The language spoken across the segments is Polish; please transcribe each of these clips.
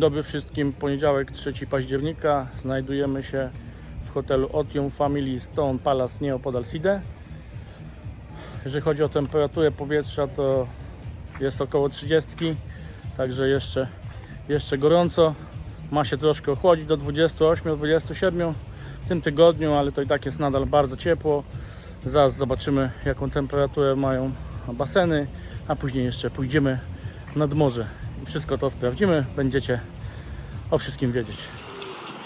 dobry wszystkim. Poniedziałek 3 października. Znajdujemy się w hotelu Otium Family Stone Palace nieopodal Side. Jeżeli chodzi o temperaturę powietrza, to jest około 30, także jeszcze, jeszcze gorąco. Ma się troszkę ochłodzić do 28-27 w tym tygodniu, ale to i tak jest nadal bardzo ciepło. Zaraz zobaczymy, jaką temperaturę mają baseny, a później jeszcze pójdziemy nad morze wszystko to sprawdzimy. Będziecie o wszystkim wiedzieć.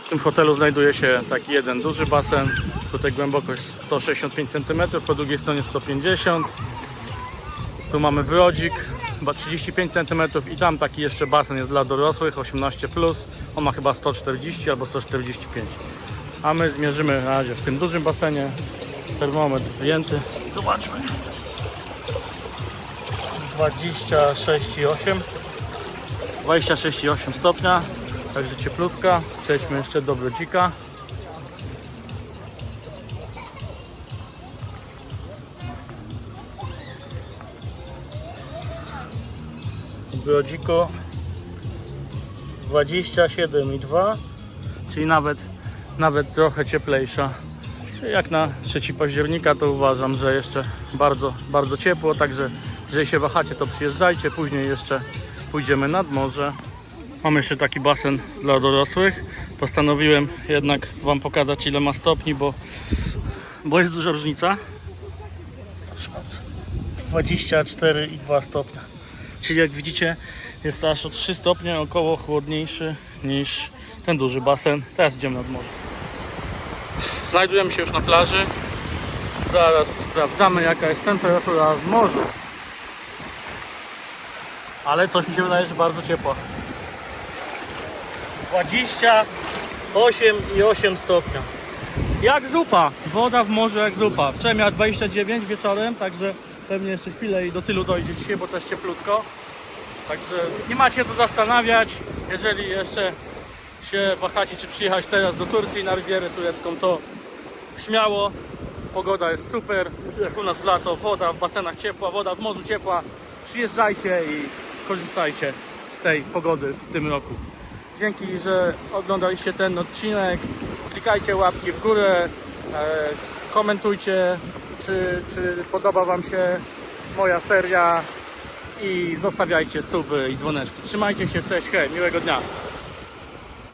W tym hotelu znajduje się taki jeden duży basen. Tutaj głębokość 165 cm, po drugiej stronie 150 Tu mamy brodzik, chyba 35 cm i tam taki jeszcze basen jest dla dorosłych, 18+. Plus. On ma chyba 140 albo 145 A my zmierzymy na razie w tym dużym basenie. Termometr zdjęty. Zobaczmy. 26,8 26,8 stopnia Także cieplutka. Przejdźmy jeszcze do brodzika brodziku 27,2 Czyli nawet, nawet trochę cieplejsza. Jak na 3 października to uważam, że jeszcze bardzo, bardzo ciepło, także jeżeli się wahacie to przyjeżdżajcie, później jeszcze pójdziemy nad morze. Mamy jeszcze taki basen dla dorosłych. Postanowiłem jednak Wam pokazać ile ma stopni, bo, bo jest duża różnica. 24,2 stopnia. Czyli jak widzicie jest aż o 3 stopnie około chłodniejszy niż ten duży basen. Teraz idziemy nad morze. Znajdujemy się już na plaży. Zaraz sprawdzamy jaka jest temperatura w morzu. Ale coś mi się wydaje, że bardzo ciepło. 28,8 stopnia. Jak zupa. Woda w morzu jak zupa. Wczoraj miała 29 wieczorem, także pewnie jeszcze chwilę i do tylu dojdzie dzisiaj, bo też cieplutko. Także nie macie co zastanawiać. Jeżeli jeszcze się wahacie, czy przyjechać teraz do Turcji na Rivierę Turecką, to śmiało. Pogoda jest super, jak u nas w lato, woda w basenach ciepła, woda w morzu ciepła. Przyjeżdżajcie i korzystajcie z tej pogody w tym roku. Dzięki, że oglądaliście ten odcinek. Klikajcie łapki w górę, e, komentujcie, czy, czy podoba Wam się moja seria i zostawiajcie suby i dzwoneczki. Trzymajcie się, cześć, hej, miłego dnia.